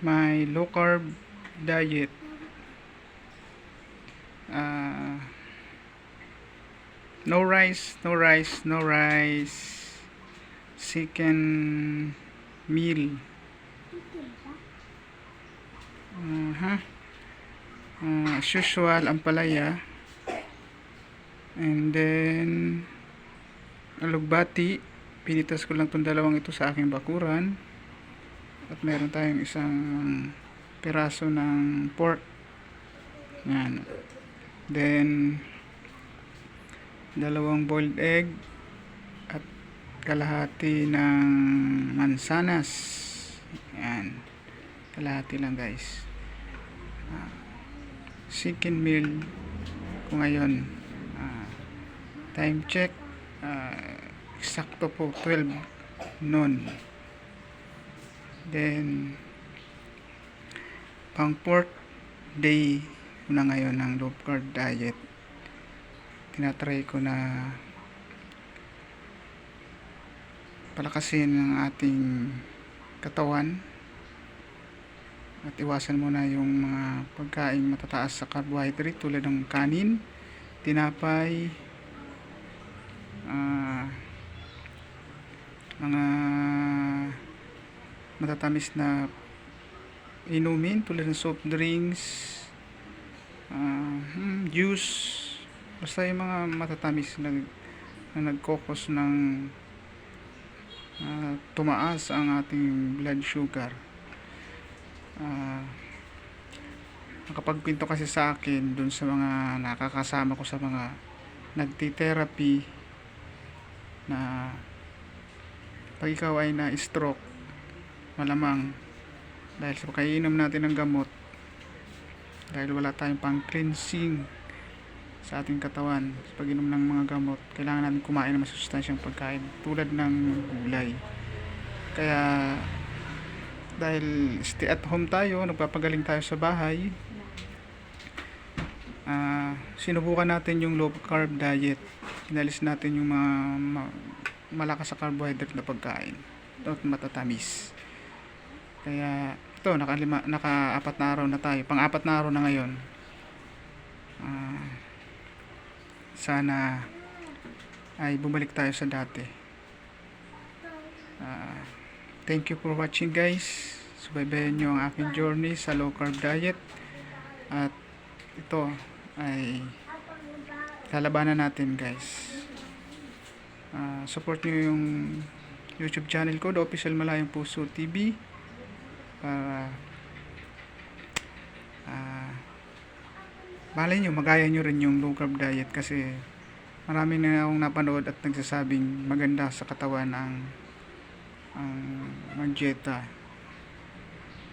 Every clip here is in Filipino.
my low carb diet. Uh, no rice, no rice, no rice. Second meal. Uh-huh. Uh, as usual, ang palaya. And then, alugbati. Pinitas ko lang itong dalawang ito sa aking bakuran. At meron tayong isang piraso ng pork. Yan. Then, dalawang boiled egg at kalahati ng mansanas. Yan. Kalahati lang guys. Ah, second meal ko ngayon. Ah, time check. Ah, eksakto po 12 noon. Then, pang fourth day ko na ngayon ng low carb diet. Tinatry ko na palakasin ang ating katawan at iwasan muna yung mga pagkain matataas sa carbohydrate tulad ng kanin, tinapay, ah, mga matatamis na inumin tulad ng soft drinks, ah, hmm, juice, basta yung mga matatamis na, na nagkokos ng ah, tumaas ang ating blood sugar. Ah, nakapagpinto kasi sa akin dun sa mga nakakasama ko sa mga nagti-therapy na pag ikaw ay na stroke malamang. Dahil sa kainom natin ng gamot dahil wala tayong pang cleansing sa ating katawan sa pag-inom ng mga gamot kailangan natin kumain ng masustansyang pagkain tulad ng gulay. Kaya dahil stay at home tayo nagpapagaling tayo sa bahay ah, sinubukan natin yung low carb diet. Inalis natin yung mga ma- malakas sa carbohydrate na pagkain at matatamis kaya ito nakalima, naka-apat na araw na tayo. Pang apat na araw na ngayon. Ah, sana ay bumalik tayo sa dati. Ah, thank you for watching guys. Subaybayan nyo ang aking journey sa low carb diet. At ito ay lalabanan natin guys. Ah, support nyo yung youtube channel ko The Official Malayang Puso TV para ah malay nyo magaya nyo rin yung low carb diet kasi marami na akong napanood at nagsasabing maganda sa katawan ang ang magdieta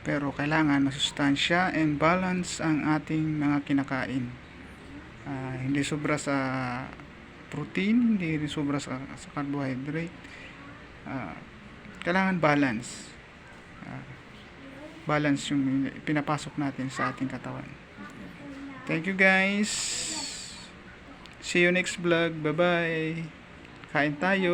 pero kailangan masustansya and balance ang ating mga kinakain. Ah, hindi sobra sa protein hindi sobra sa, sa carbohydrate. Ah, kailangan balance balance yung pinapasok natin sa ating katawan. Thank you guys. See you next vlog. Bye bye kain tayo